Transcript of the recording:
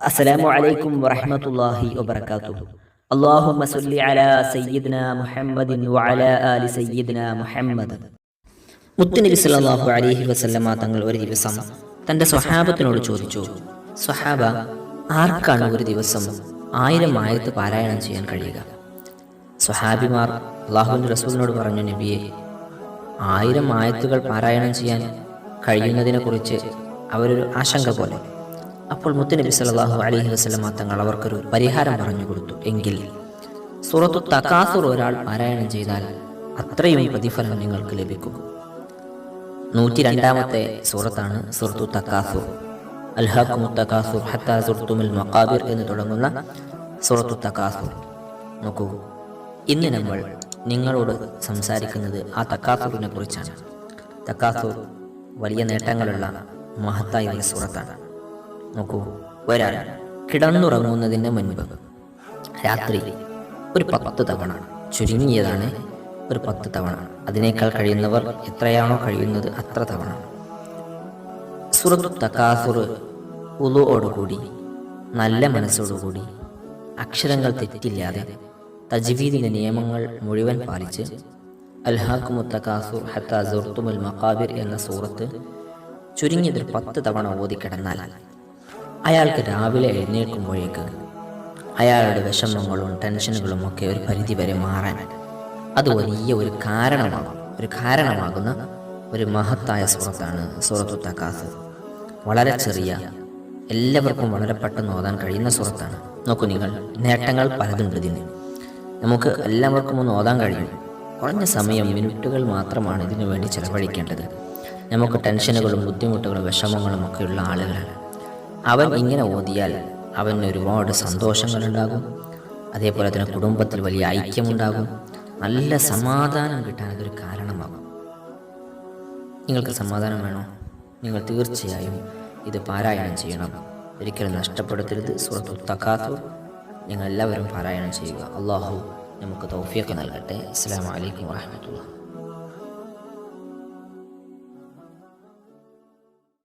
അസ്സലാമു അലൈക്കും വറഹ്മത്തുള്ളാഹി വബറകാതുഹു. അല്ലാഹുമ്മ സല്ലി അലാ സയ്യിദ്ന മുഹമ്മദിൻ വഅലാ ആലി സയ്യിദ്ന മുഹമ്മദ്. മുത്തുനബി സല്ലല്ലാഹു അലൈഹി വസല്ലമ തങ്ങൾ ഒരു ദിവസം തന്റെ സ്വഹാബത്തിനോട് ചോദിച്ചു സ്വഹാബ ആർക്കാണ് ഒരു ദിവസം ആയിരം ആയത്ത് പാരായണം ചെയ്യാൻ കഴിയുക? സ്വഹാബിമാർ അള്ളാഹുവിന്റെ റസൂലിനോട് പറഞ്ഞു നബിയെ ആയിരം ആയത്തുകൾ പാരായണം ചെയ്യാൻ കഴിയുന്നതിനെക്കുറിച്ച് അവരൊരു ആശങ്ക പോലെ. അപ്പോൾ മുത്തുനബി സല്ലല്ലാഹു അലഹി വസ്ലമ തങ്ങൾ അവർക്കൊരു പരിഹാരം പറഞ്ഞു കൊടുത്തു. എങ്കിൽ സൂറത്തു തക്കാസുർ ഒരാൾ പാരായണം ചെയ്താൽ അത്രയും പ്രതിഫലം നിങ്ങൾക്ക് ലഭിക്കും. നൂറ്റി രണ്ടാമത്തെ സൂറത്താണ് സൂറത്തു തക്കാസുർ അൽഹാഖു തക്കാസുർ ഹത്താ സുർത്തുമിൽ മക്കാബിർ എന്ന് തുടങ്ങുന്ന സൂറത്തു തക്കാസുർ നോക്കൂ ഇന്ന് നമ്മൾ നിങ്ങളോട് സംസാരിക്കുന്നത് ആ തക്കാസുറിനെ കുറിച്ചാണ്. തക്കാസുർ വലിയ നേട്ടങ്ങളുള്ള മഹത്തായ സൂറത്താണ്. നോക്കൂ ഒരാൾ കിടന്നുറങ്ങുന്നതിന് മുൻപ് രാത്രി ഒരു പത്ത് തവണ ചുരുങ്ങിയതാണ് ഒരു പത്ത് തവണ. അതിനേക്കാൾ കഴിയുന്നവർ എത്രയാണോ കഴിയുന്നത് അത്ര തവണ. സുറത്ത് തക്കാസുർ ഉളുവോടുകൂടി നല്ല മനസ്സോടുകൂടി അക്ഷരങ്ങൾ തെറ്റില്ലാതെ തജ്വീദിന്റെ നിയമങ്ങൾ മുഴുവൻ പാലിച്ച് അൽഹാഖുമുത്തക്കാസുർ ഹത്ത സുർത്തുമുൽ മക്കാബിർ എന്ന സൂറത്ത് ചുരുങ്ങിയതൊരു പത്ത് തവണ ഓതിക്കിടന്നാൽ അയാൾക്ക് രാവിലെ എഴുന്നേൽക്കുമ്പോഴേക്ക് അയാളുടെ വിഷമങ്ങളും ടെൻഷനുകളും ഒക്കെ ഒരു പരിധി വരെ മാറാൻ അത് വലിയ ഒരു കാരണമാകും. ഒരു കാരണമാകുന്ന ഒരു മഹത്തായ സുഹൃത്താണ് സുഹൃത്തു തക്കാസ് വളരെ ചെറിയ എല്ലാവർക്കും വളരെ പെട്ടെന്ന് ഓതാൻ കഴിയുന്ന സുഹൃത്താണ്. നോക്കൂ നിങ്ങൾ നേട്ടങ്ങൾ പലതുണ്ട് ഇതിന് നമുക്ക് എല്ലാവർക്കും ഒന്ന് ഓതാൻ കഴിയും. കുറഞ്ഞ സമയം മിനിറ്റുകൾ മാത്രമാണ് ഇതിനു വേണ്ടി ചെലവഴിക്കേണ്ടത്. നമുക്ക് ടെൻഷനുകളും ബുദ്ധിമുട്ടുകളും വിഷമങ്ങളും ഒക്കെയുള്ള ആളുകളാണ്. അവൻ ഇങ്ങനെ ഓതിയാൽ അവന് ഒരുപാട് സന്തോഷങ്ങളുണ്ടാകും. അതേപോലെ തന്നെ കുടുംബത്തിൽ വലിയ ഐക്യമുണ്ടാകും. നല്ല സമാധാനം കിട്ടാൻ അതൊരു കാരണമാകും. നിങ്ങൾക്ക് സമാധാനം വേണോ? നിങ്ങൾ തീർച്ചയായും ഇത് പാരായണം ചെയ്യണം. ഒരിക്കലും നഷ്ടപ്പെടുത്തരുത് സുഹൃത്തു തക്കാത്തു നിങ്ങൾ എല്ലാവരും പാരായണം ചെയ്യുക. അള്ളാഹു നമുക്ക് തൗഫിയൊക്കെ നൽകട്ടെ. അസ്സാം വലൈക്കും വാഹമത്തുള്ള